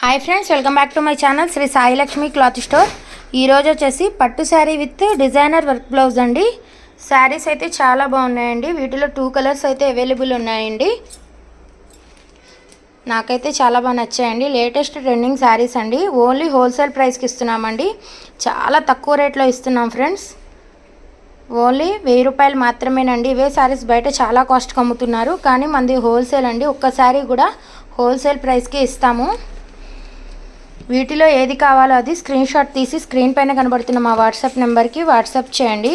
Hi friends welcome back to my channel Sri Sai Lakshmi cloth store ఈరోజు వచ్చేసి పట్టు sari with designer work blouse అండి. శారీస్ అయితే చాలా బాగున్నాయండి. వీటిలో టూ కలర్స్ అయితే అవైలబుల్ ఉన్నాయండి. నాకైతే చాలా బాగా నచ్చాయండి. లేటెస్ట్ ట్రెండింగ్ శారీస్ అండి. ఓన్లీ హోల్సేల్ ప్రైస్కి ఇస్తున్నామండి. చాలా తక్కువ రేట్లో ఇస్తున్నాం ఫ్రెండ్స్ ఓన్లీ వెయ్యి రూపాయలు మాత్రమేనండి. ఇవే శారీస్ బయట చాలా కాస్ట్కి అమ్ముతున్నారు. కానీ మనది హోల్సేల్ అండి. ఒక్క శారీ కూడా హోల్సేల్ ప్రైస్కే ఇస్తాము. వీటిలో ఏది కావాలో అది స్క్రీన్ షాట్ తీసి స్క్రీన్ పైన కనబడుతున్న మా వాట్సాప్ నెంబర్కి వాట్సాప్ చేయండి.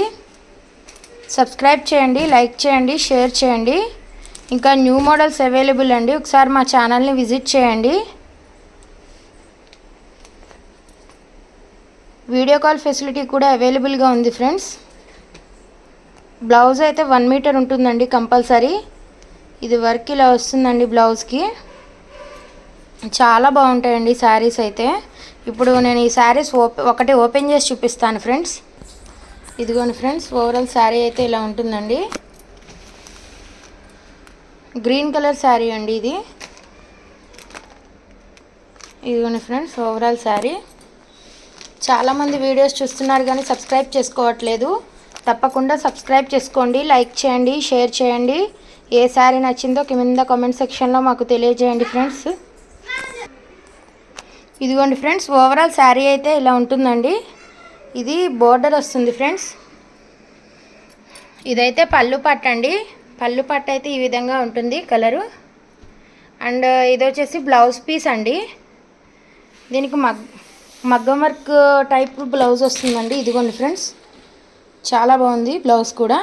సబ్స్క్రైబ్ చేయండి లైక్ చేయండి షేర్ చేయండి. ఇంకా న్యూ మోడల్స్ అవైలబుల్ అండి. ఒకసారి మా ఛానల్ని విజిట్ చేయండి. వీడియో కాల్ ఫెసిలిటీ కూడా అవైలబుల్గా ఉంది ఫ్రెండ్స్ బ్లౌజ్ అయితే వన్ మీటర్ ఉంటుందండి కంపల్సరీ. ఇది వర్క్ ఇలా వస్తుందండి బ్లౌజ్కి చాలా బాగుంటాయండి శారీస్ అయితే. ఇప్పుడు నేను ఈ శారీస్ ఓపె ఒకటి ఓపెన్ చేసి చూపిస్తాను ఫ్రెండ్స్. ఇదిగోండి ఫ్రెండ్స్ ఓవరాల్ శారీ అయితే ఇలా ఉంటుందండి. గ్రీన్ కలర్ శారీ అండి ఇది. ఇదిగోండి ఫ్రెండ్స్ ఓవరాల్ శారీ. చాలామంది వీడియోస్ చూస్తున్నారు కానీ సబ్స్క్రైబ్ చేసుకోవట్లేదు. తప్పకుండా సబ్స్క్రైబ్ చేసుకోండి లైక్ చేయండి షేర్ చేయండి. ఏ శారీ నచ్చిందో కింద కామెంట్ సెక్షన్లో మాకు తెలియజేయండి ఫ్రెండ్స్. ఇదిగోండి ఫ్రెండ్స్ ఓవరాల్ శారీ అయితే ఇలా ఉంటుందండి. ఇది బోర్డర్ వస్తుంది ఫ్రెండ్స్. ఇదైతే పళ్ళు పట్టు అండి. పళ్ళు పట్టు అయితే ఈ విధంగా ఉంటుంది కలరు. అండ్ ఇది వచ్చేసి బ్లౌజ్ పీస్ అండి. దీనికి మగ్ మగ్గం వర్క్ టైప్ బ్లౌజ్ వస్తుందండి. ఇదిగోండి ఫ్రెండ్స్. చాలా బాగుంది బ్లౌజ్ కూడా.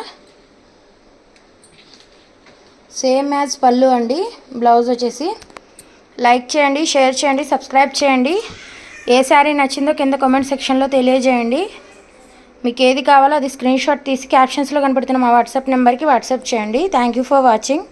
సేమ్ యాజ్ పళ్ళు అండి. బ్లౌజ్ వచ్చేసి. లైక్ చేయండి షేర్ చేయండి సబ్స్క్రైబ్ చేయండి. ఏ శారీ నచ్చిందో కింద కామెంట్ సెక్షన్లో తెలియజేయండి. మీకు ఏది కావాలో అది స్క్రీన్షాట్ తీసి క్యాప్షన్స్లో కనపడుతున్న మా వాట్సాప్ నెంబర్కి వాట్సాప్ చేయండి. Thank you for watching